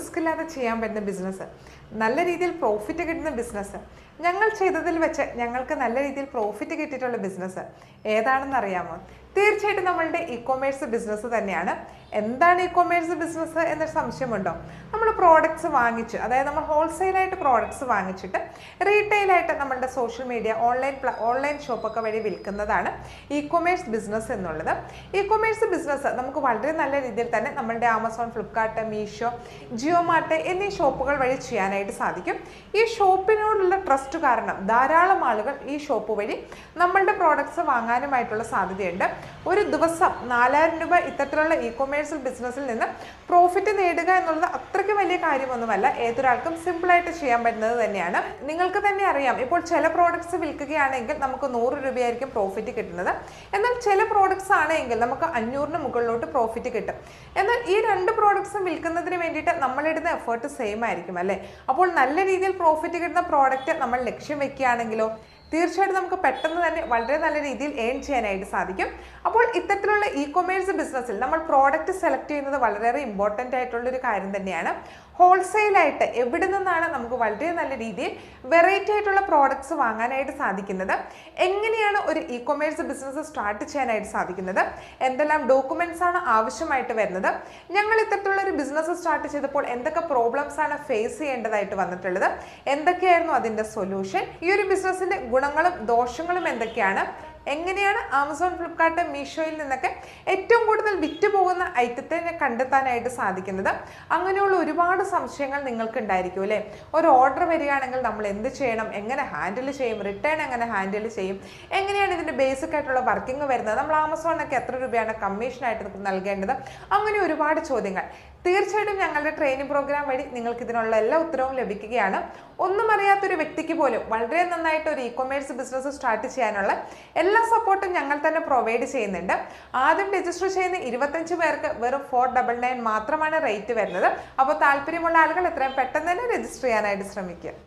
Risk ഇല്ലാതെ ചെയ്യാൻ പറ്റുന്ന ബിസിനസ് നല്ല രീതിയിൽ പ്രോഫിറ്റ് കിട്ടുന്ന ബിസിനസ് ഞങ്ങൾ ചെയ്തതിൽ വെച്ച് ഞങ്ങൾക്ക് നല്ല രീതിയിൽ പ്രോഫിറ്റ് കിട്ടിയിട്ടുള്ള ബിസിനസ് ഏതാണെന്ന് അറിയാമോ? തീർച്ചയായിട്ടും നമ്മളുടെ ഇ കൊമേഴ്സ് ബിസിനസ് തന്നെയാണ്. എന്താണ് ഇ കൊമേഴ്സ് ബിസിനസ് എന്നൊരു സംശയമുണ്ടോ? നമ്മൾ പ്രോഡക്ട്സ് വാങ്ങിച്ച് അതായത് നമ്മൾ ഹോൾസെയിലായിട്ട് പ്രോഡക്ട്സ് വാങ്ങിച്ചിട്ട് റീറ്റെയിലായിട്ട് നമ്മളുടെ സോഷ്യൽ മീഡിയ ഓൺലൈൻ ഓൺലൈൻ ഷോപ്പൊക്കെ വഴി വിൽക്കുന്നതാണ് ഇ കൊമേഴ്സ് ബിസിനസ് എന്നുള്ളത്. ഇ കൊമേഴ്സ് ബിസിനസ് നമുക്ക് വളരെ നല്ല രീതിയിൽ തന്നെ നമ്മളുടെ Amazon Flipkart Meesho Jio mart എന്നീ ഷോപ്പുകൾ വഴി ചെയ്യാനായിട്ട് സാധിക്കും. ഈ ഷോപ്പിനോടുള്ള ട്രസ്റ്റ് കാരണം ധാരാളം ആളുകൾ ഈ ഷോപ്പ് വഴി നമ്മളുടെ പ്രോഡക്ട്സ് വാങ്ങാനുമായിട്ടുള്ള സാധ്യതയുണ്ട്. ഒരു ദിവസം നാലായിരം രൂപ ഇത്തരത്തിലുള്ള ഇ കൊമേഴ്സ് ബിസിനസ്സിൽ നിന്ന് പ്രോഫിറ്റ് നേടുക എന്നുള്ളത് അത്രയ്ക്ക് വലിയ കാര്യമൊന്നുമല്ല. ഏതൊരാൾക്കും സിമ്പിളായിട്ട് ചെയ്യാൻ പറ്റുന്നത് തന്നെയാണ്. നിങ്ങൾക്ക് തന്നെ അറിയാം ഇപ്പോൾ ചില പ്രോഡക്ട്സ് വിൽക്കുകയാണെങ്കിൽ നമുക്ക് നൂറ് രൂപയായിരിക്കും പ്രോഫിറ്റ് കിട്ടുന്നത്. എന്നാൽ ചില പ്രോഡക്ട്സ് ആണെങ്കിൽ നമുക്ക് അഞ്ഞൂറിന് മുകളിലോട്ട് പ്രോഫിറ്റ് കിട്ടും. എന്നാൽ ഈ രണ്ട് പ്രോഡക്ട്സും വിൽക്കുന്നതിന് വേണ്ടിയിട്ട് നമ്മളിടുന്ന എഫേർട്ട് സെയിം ആയിരിക്കും അല്ലേ? അപ്പോൾ നല്ല രീതിയിൽ പ്രോഫിറ്റ് കിട്ടുന്ന പ്രോഡക്റ്റ് നമ്മൾ ലക്ഷ്യം വെക്കുകയാണെങ്കിലോ തീർച്ചയായിട്ടും നമുക്ക് പെട്ടെന്ന് തന്നെ വളരെ നല്ല രീതിയിൽ ഏൺ ചെയ്യാനായിട്ട് സാധിക്കും. അപ്പോൾ ഇത്തരത്തിലുള്ള ഇ കൊമേഴ്സ് ബിസിനസ്സിൽ നമ്മൾ പ്രോഡക്റ്റ് സെലക്ട് ചെയ്യുന്നത് വളരെയേറെ ഇമ്പോർട്ടന്റ് ആയിട്ടുള്ളൊരു കാര്യം തന്നെയാണ്. ഹോൾസെയിലായിട്ട് എവിടെ നിന്നാണ് നമുക്ക് വളരെ നല്ല രീതിയിൽ വെറൈറ്റി ആയിട്ടുള്ള പ്രോഡക്ട്സ് വാങ്ങാനായിട്ട് സാധിക്കുന്നത്? എങ്ങനെയാണ് ഒരു ഇ കൊമേഴ്സ് ബിസിനസ് സ്റ്റാർട്ട് ചെയ്യാനായിട്ട് സാധിക്കുന്നത്? എന്തെല്ലാം ഡോക്യുമെന്റ്സ് ആണ് ആവശ്യമായിട്ട് വരുന്നത്? ഞങ്ങൾ ഇത്തരത്തിലുള്ള ഒരു ബിസിനസ് സ്റ്റാർട്ട് ചെയ്തപ്പോൾ എന്തൊക്കെ പ്രോബ്ലംസ് ആണ് ഫേസ് ചെയ്യേണ്ടതായിട്ട് വന്നിട്ടുള്ളത്? എന്തൊക്കെയായിരുന്നു അതിന്റെ സൊല്യൂഷൻ ഈ ഒരു ബിസിനസ്സിന്റെ ഗുണങ്ങളും ദോഷങ്ങളും എന്തൊക്കെയാണ്? എങ്ങനെയാണ് ആമസോൺ ഫ്ലിപ്കാർട്ട് മീഷോയിൽ നിന്നൊക്കെ ഏറ്റവും കൂടുതൽ വിറ്റ് പോകുന്ന ഐറ്റത്തെ കണ്ടെത്താനായിട്ട് സാധിക്കുന്നത്? അങ്ങനെയുള്ള ഒരുപാട് സംശയങ്ങൾ നിങ്ങൾക്ക് ഉണ്ടായിരിക്കും അല്ലേ? ഒരു ഓർഡർ വരികയാണെങ്കിൽ നമ്മൾ എന്ത് ചെയ്യണം? എങ്ങനെ ഹാൻഡിൽ ചെയ്യും? റിട്ടേൺ എങ്ങനെ ഹാൻഡിൽ ചെയ്യും? എങ്ങനെയാണ് ഇതിന്റെ ബേസിക് ആയിട്ടുള്ള വർക്കിംഗ് വരുന്നത്? നമ്മൾ ആമസോണിനൊക്കെ എത്ര രൂപയാണ് കമ്മീഷനായിട്ട് നൽകേണ്ടത്? അങ്ങനെ ഒരുപാട് ചോദ്യങ്ങൾ. തീർച്ചയായിട്ടും ഞങ്ങളുടെ ട്രെയിനിങ് പ്രോഗ്രാം വഴി നിങ്ങൾക്ക് ഇതിനുള്ള എല്ലാ ഉത്തരവും ലഭിക്കുകയാണ്. ഒന്നും അറിയാത്തൊരു വ്യക്തിക്ക് പോലും വളരെ നന്നായിട്ട് ഒരു ഇ കൊമേഴ്സ് ബിസിനസ് സ്റ്റാർട്ട് ചെയ്യാനുള്ള എല്ലാ സപ്പോർട്ടും ഞങ്ങൾ തന്നെ പ്രൊവൈഡ് ചെയ്യുന്നുണ്ട്. ആദ്യം രജിസ്റ്റർ ചെയ്യുന്ന ഇരുപത്തഞ്ച് പേർക്ക് വെറും ഫോർ ഡബിൾ നയൻ മാത്രമാണ് റേറ്റ് വരുന്നത്. അപ്പോൾ താല്പര്യമുള്ള ആളുകൾ എത്രയും പെട്ടെന്ന് തന്നെ രജിസ്റ്റർ ചെയ്യാനായിട്ട് ശ്രമിക്കുക.